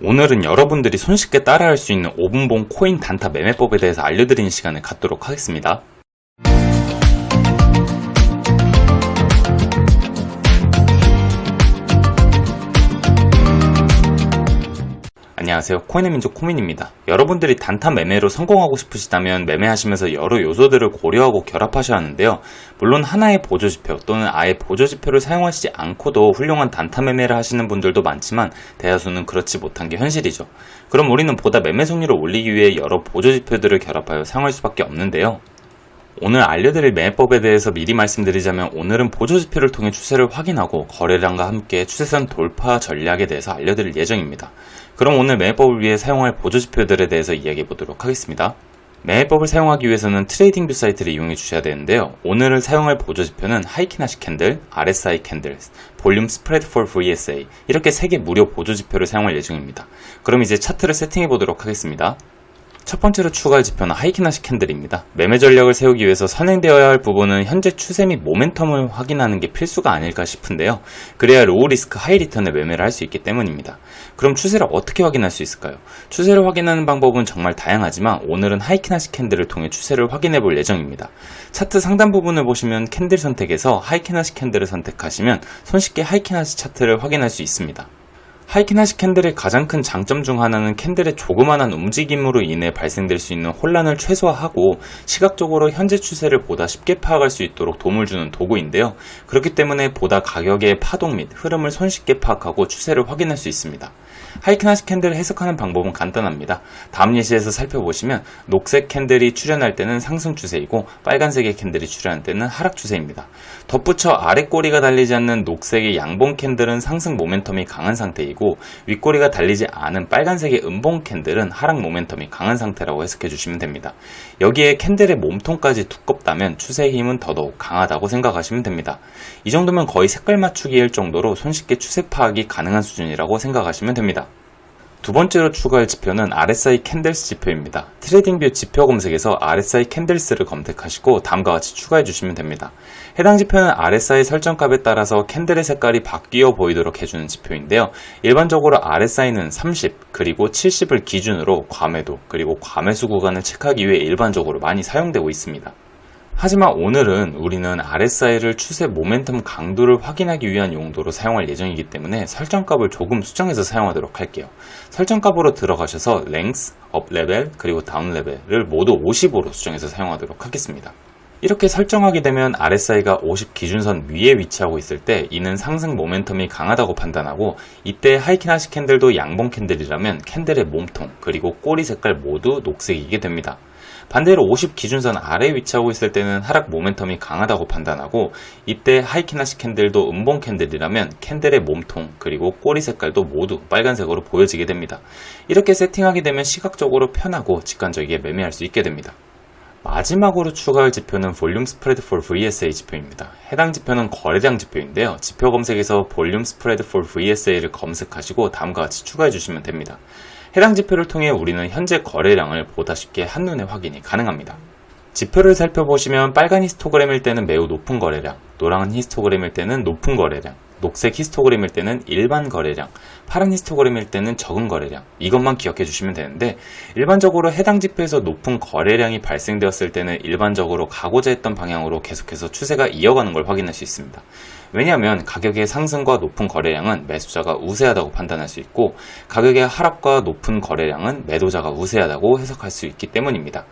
오늘은 여러분들이 손쉽게 따라할 수 있는 5분봉 코인 단타 매매법에 대해서 알려드리는 시간을 갖도록 하겠습니다. 안녕하세요. 코인의 민족 코민입니다. 여러분들이 단타 매매로 성공하고 싶으시다면 매매하시면서 여러 요소들을 고려하고 결합하셔야 하는데요. 물론 하나의 보조지표 또는 아예 보조지표를 사용하시지 않고도 훌륭한 단타 매매를 하시는 분들도 많지만 대다수는 그렇지 못한 게 현실이죠. 그럼 우리는 보다 매매 승률을 올리기 위해 여러 보조지표들을 결합하여 사용할 수밖에 없는데요. 오늘 알려드릴 매매법에 대해서 미리 말씀드리자면 오늘은 보조지표를 통해 추세를 확인하고 거래량과 함께 추세선 돌파 전략에 대해서 알려드릴 예정입니다. 그럼 오늘 매매법을 위해 사용할 보조지표들에 대해서 이야기해 보도록 하겠습니다. 매매법을 사용하기 위해서는 트레이딩 뷰 사이트를 이용해 주셔야 되는데요. 오늘 사용할 보조지표는 하이키나시 캔들, RSI 캔들, 볼륨 스프레드 폴 VSA 이렇게 3개 무료 보조지표를 사용할 예정입니다. 그럼 이제 차트를 세팅해 보도록 하겠습니다. 첫 번째로 추가할 지표는 하이키나시 캔들입니다. 매매 전략을 세우기 위해서 선행되어야 할 부분은 현재 추세 및 모멘텀을 확인하는 게 필수가 아닐까 싶은데요. 그래야 로우 리스크 하이 리턴의 매매를 할 수 있기 때문입니다. 그럼 추세를 어떻게 확인할 수 있을까요? 추세를 확인하는 방법은 정말 다양하지만 오늘은 하이키나시 캔들을 통해 추세를 확인해 볼 예정입니다. 차트 상단 부분을 보시면 캔들 선택에서 하이키나시 캔들을 선택하시면 손쉽게 하이키나시 차트를 확인할 수 있습니다. 하이키나시 캔들의 가장 큰 장점 중 하나는 캔들의 조그만한 움직임으로 인해 발생될 수 있는 혼란을 최소화하고 시각적으로 현재 추세를 보다 쉽게 파악할 수 있도록 도움을 주는 도구인데요. 그렇기 때문에 보다 가격의 파동 및 흐름을 손쉽게 파악하고 추세를 확인할 수 있습니다. 하이키나시 캔들을 해석하는 방법은 간단합니다. 다음 예시에서 살펴보시면 녹색 캔들이 출현할 때는 상승 추세이고 빨간색의 캔들이 출현할 때는 하락 추세입니다. 덧붙여 아래 꼬리가 달리지 않는 녹색의 양봉 캔들은 상승 모멘텀이 강한 상태이고 윗꼬리가 달리지 않은 빨간색의 음봉 캔들은 하락 모멘텀이 강한 상태라고 해석해 주시면 됩니다. 여기에 캔들의 몸통까지 두껍다면 추세의 힘은 더더욱 강하다고 생각하시면 됩니다. 이 정도면 거의 색깔 맞추기일 정도로 손쉽게 추세 파악이 가능한 수준이라고 생각하시면 됩니다. 두 번째로 추가할 지표는 RSI 캔들스 지표입니다. 트레이딩뷰 지표 검색에서 RSI 캔들스를 검색하시고 다음과 같이 추가해 주시면 됩니다. 해당 지표는 RSI 설정값에 따라서 캔들의 색깔이 바뀌어 보이도록 해주는 지표인데요. 일반적으로 RSI는 30 그리고 70을 기준으로 과매도 그리고 과매수 구간을 체크하기 위해 일반적으로 많이 사용되고 있습니다. 하지만 오늘은 우리는 RSI를 추세 모멘텀 강도를 확인하기 위한 용도로 사용할 예정이기 때문에 설정값을 조금 수정해서 사용하도록 할게요. 설정값으로 들어가셔서 랭스, 업 레벨, 그리고 다운 레벨을 모두 50으로 수정해서 사용하도록 하겠습니다. 이렇게 설정하게 되면 RSI가 50 기준선 위에 위치하고 있을 때 이는 상승 모멘텀이 강하다고 판단하고 이때 하이키나시 캔들도 양봉 캔들이라면 캔들의 몸통 그리고 꼬리 색깔 모두 녹색이게 됩니다. 반대로 50 기준선 아래에 위치하고 있을 때는 하락 모멘텀이 강하다고 판단하고 이때 하이키나시 캔들도 음봉 캔들이라면 캔들의 몸통 그리고 꼬리 색깔도 모두 빨간색으로 보여지게 됩니다. 이렇게 세팅하게 되면 시각적으로 편하고 직관적이게 매매할 수 있게 됩니다. 마지막으로 추가할 지표는 볼륨 스프레드 폴 VSA 지표입니다. 해당 지표는 거래량 지표인데요. 지표 검색에서 볼륨 스프레드 폴 VSA를 검색하시고 다음과 같이 추가해 주시면 됩니다. 해당 지표를 통해 우리는 현재 거래량을 보다 쉽게 한눈에 확인이 가능합니다. 지표를 살펴보시면 빨간 히스토그램일 때는 매우 높은 거래량, 노란 히스토그램일 때는 높은 거래량, 녹색 히스토그램일 때는 일반 거래량, 파란 히스토그램일 때는 적은 거래량 이것만 기억해 주시면 되는데 일반적으로 해당 지표에서 높은 거래량이 발생되었을 때는 일반적으로 가고자 했던 방향으로 계속해서 추세가 이어가는 걸 확인할 수 있습니다. 왜냐하면 가격의 상승과 높은 거래량은 매수자가 우세하다고 판단할 수 있고 가격의 하락과 높은 거래량은 매도자가 우세하다고 해석할 수 있기 때문입니다.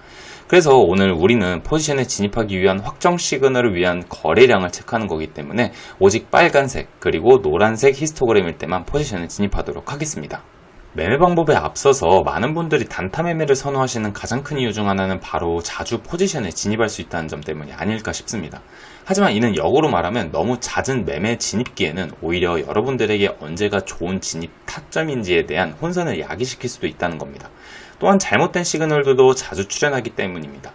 그래서 오늘 우리는 포지션에 진입하기 위한 확정 시그널을 위한 거래량을 체크하는 거기 때문에 오직 빨간색 그리고 노란색 히스토그램일 때만 포지션에 진입하도록 하겠습니다. 매매 방법에 앞서서 많은 분들이 단타 매매를 선호하시는 가장 큰 이유 중 하나는 바로 자주 포지션에 진입할 수 있다는 점 때문이 아닐까 싶습니다. 하지만 이는 역으로 말하면 너무 잦은 매매 진입기에는 오히려 여러분들에게 언제가 좋은 진입 타점인지에 대한 혼선을 야기시킬 수도 있다는 겁니다. 또한 잘못된 시그널들도 자주 출현하기 때문입니다.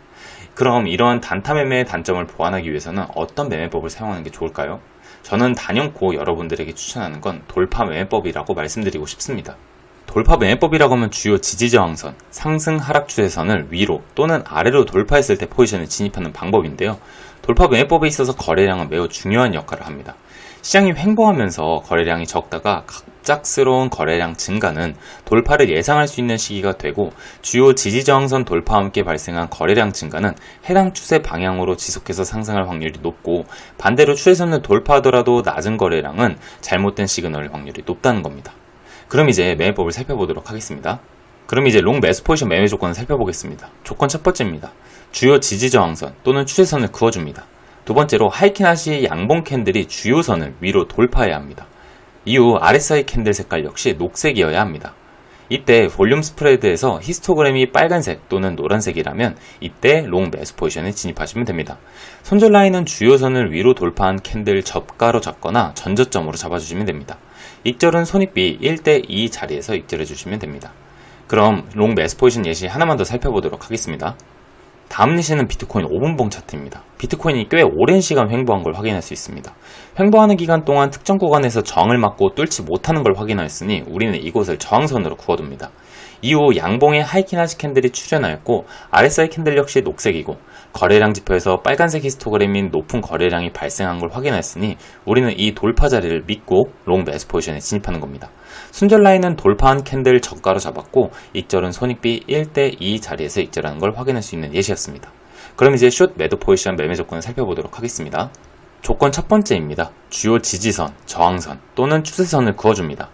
그럼 이러한 단타 매매의 단점을 보완하기 위해서는 어떤 매매법을 사용하는 게 좋을까요? 저는 단연코 여러분들에게 추천하는 건 돌파 매매법이라고 말씀드리고 싶습니다. 돌파 매매법이라고 하면 주요 지지저항선, 상승 하락 추세선을 위로 또는 아래로 돌파했을 때 포지션에 진입하는 방법인데요. 돌파 매매법에 있어서 거래량은 매우 중요한 역할을 합니다. 시장이 횡보하면서 거래량이 적다가 갑작스러운 거래량 증가는 돌파를 예상할 수 있는 시기가 되고 주요 지지 저항선 돌파와 함께 발생한 거래량 증가는 해당 추세 방향으로 지속해서 상승할 확률이 높고 반대로 추세선을 돌파하더라도 낮은 거래량은 잘못된 시그널 확률이 높다는 겁니다. 그럼 이제 매매법을 살펴보도록 하겠습니다. 그럼 이제 롱 매수 포지션 매매 조건을 살펴보겠습니다. 조건 첫 번째입니다. 주요 지지 저항선 또는 추세선을 그어줍니다. 두 번째로 하이키나 시 양봉 캔들이 주요 선을 위로 돌파해야 합니다. 이후 RSI 캔들 색깔 역시 녹색이어야 합니다. 이때 볼륨 스프레드에서 히스토그램이 빨간색 또는 노란색이라면 이때 롱 매수 포지션에 진입하시면 됩니다. 손절 라인은 주요 선을 위로 돌파한 캔들 접가로 잡거나 전저점으로 잡아주시면 됩니다. 익절은 손익비 1대2 자리에서 익절해 주시면 됩니다. 그럼 롱 매수 포지션 예시 하나만 더 살펴보도록 하겠습니다. 다음 예시는 비트코인 5분봉 차트입니다. 비트코인이 꽤 오랜 시간 횡보한 걸 확인할 수 있습니다. 횡보하는 기간 동안 특정 구간에서 저항을 맞고 뚫지 못하는 걸 확인하였으니 우리는 이곳을 저항선으로 구어둡니다. 이후 양봉의 하이키나시 캔들이 출현하였고 RSI 캔들 역시 녹색이고 거래량 지표에서 빨간색 히스토그램인 높은 거래량이 발생한 걸 확인했으니 우리는 이 돌파 자리를 믿고 롱 매수 포지션에 진입하는 겁니다. 순절 라인은 돌파한 캔들 저가로 잡았고 익절은 손익비 1대2 자리에서 익절하는 걸 확인할 수 있는 예시였습니다. 그럼 이제 숏 매도 포지션 매매 조건을 살펴보도록 하겠습니다. 조건 첫 번째입니다. 주요 지지선, 저항선 또는 추세선을 그어줍니다.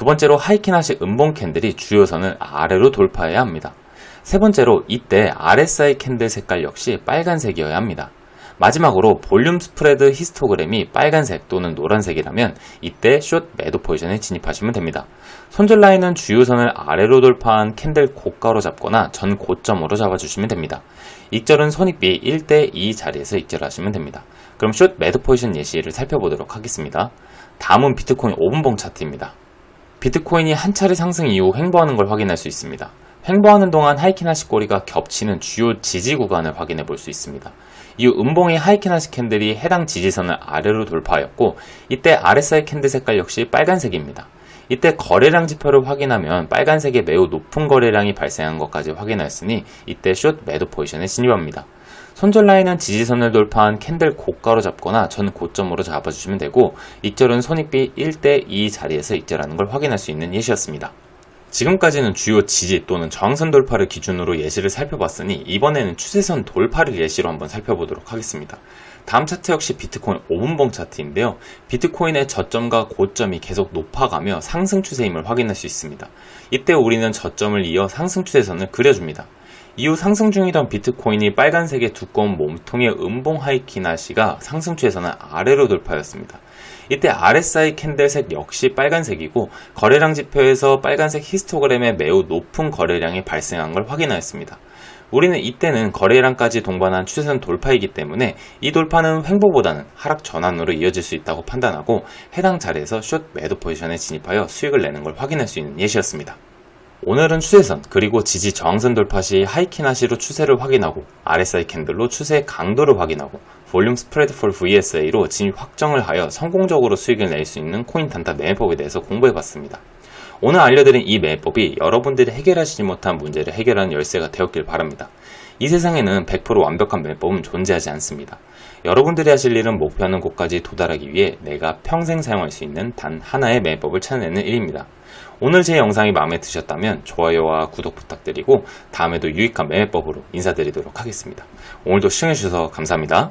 두 번째로 하이키나시 음봉 캔들이 주요선을 아래로 돌파해야 합니다. 세 번째로 이때 RSI 캔들 색깔 역시 빨간색이어야 합니다. 마지막으로 볼륨 스프레드 히스토그램이 빨간색 또는 노란색이라면 이때 숏 매도 포지션에 진입하시면 됩니다. 손절 라인은 주요선을 아래로 돌파한 캔들 고가로 잡거나 전 고점으로 잡아주시면 됩니다. 익절은 손익비 1대2 자리에서 익절하시면 됩니다. 그럼 숏 매도 포지션 예시를 살펴보도록 하겠습니다. 다음은 비트코인 5분봉 차트입니다. 비트코인이 한 차례 상승 이후 횡보하는 걸 확인할 수 있습니다. 횡보하는 동안 하이키나시 꼬리가 겹치는 주요 지지 구간을 확인해 볼 수 있습니다. 이후 음봉의 하이키나시 캔들이 해당 지지선을 아래로 돌파하였고 이때 RSI 캔들 색깔 역시 빨간색입니다. 이때 거래량 지표를 확인하면 빨간색의 매우 높은 거래량이 발생한 것까지 확인하였으니 이때 숏 매도 포지션에 진입합니다. 손절 라인은 지지선을 돌파한 캔들 고가로 잡거나 전 고점으로 잡아주시면 되고 익절은 손익비 1대2 자리에서 익절하는 걸 확인할 수 있는 예시였습니다. 지금까지는 주요 지지 또는 저항선 돌파를 기준으로 예시를 살펴봤으니 이번에는 추세선 돌파를 예시로 한번 살펴보도록 하겠습니다. 다음 차트 역시 비트코인 5분봉 차트인데요. 비트코인의 저점과 고점이 계속 높아가며 상승 추세임을 확인할 수 있습니다. 이때 우리는 저점을 이어 상승 추세선을 그려줍니다. 이후 상승 중이던 비트코인이 빨간색의 두꺼운 몸통의 음봉 하이키나시가 상승 추세선을 아래로 돌파했습니다. 이때 RSI 캔들색 역시 빨간색이고 거래량 지표에서 빨간색 히스토그램에 매우 높은 거래량이 발생한 걸 확인하였습니다. 우리는 이때는 거래량까지 동반한 추세선 돌파이기 때문에 이 돌파는 횡보보다는 하락 전환으로 이어질 수 있다고 판단하고 해당 자리에서 숏 매도 포지션에 진입하여 수익을 내는 걸 확인할 수 있는 예시였습니다. 오늘은 추세선 그리고 지지 저항선 돌파 시 하이키나시로 추세를 확인하고 RSI 캔들로 추세의 강도를 확인하고 볼륨 스프레드 폴 VSA로 진입 확정을 하여 성공적으로 수익을 낼 수 있는 코인 단타 매매법에 대해서 공부해봤습니다. 오늘 알려드린 이 매매법이 여러분들이 해결하시지 못한 문제를 해결하는 열쇠가 되었길 바랍니다. 이 세상에는 100% 완벽한 매매법은 존재하지 않습니다. 여러분들이 하실 일은 목표하는 곳까지 도달하기 위해 내가 평생 사용할 수 있는 단 하나의 매매법을 찾아내는 일입니다. 오늘 제 영상이 마음에 드셨다면 좋아요와 구독 부탁드리고 다음에도 유익한 매매법으로 인사드리도록 하겠습니다. 오늘도 시청해주셔서 감사합니다.